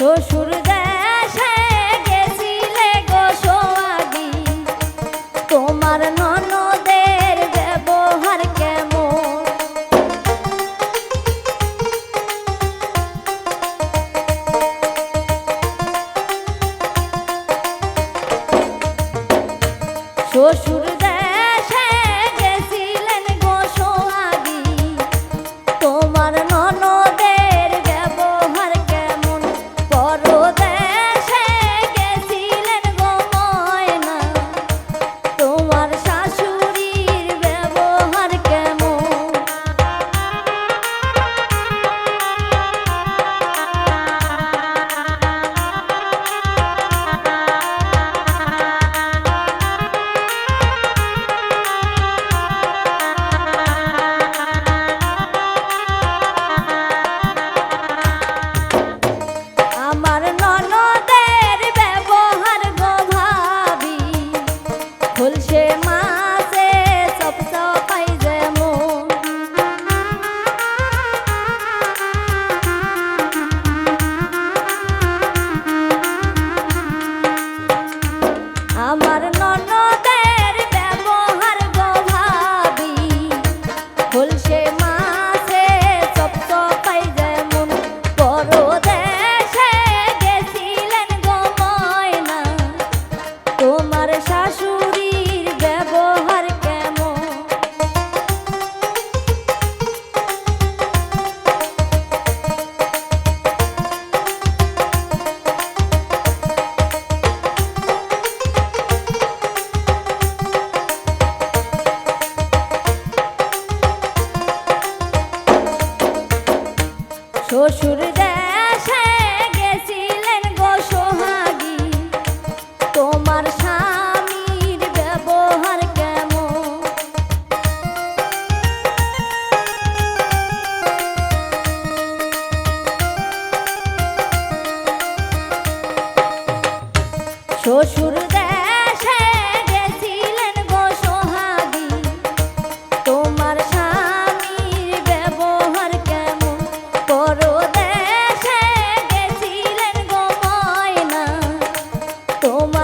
শ্বশুর গেছিলে তোমার ব্যবহার কেমন? শ্বশুর খুলছে মা toma.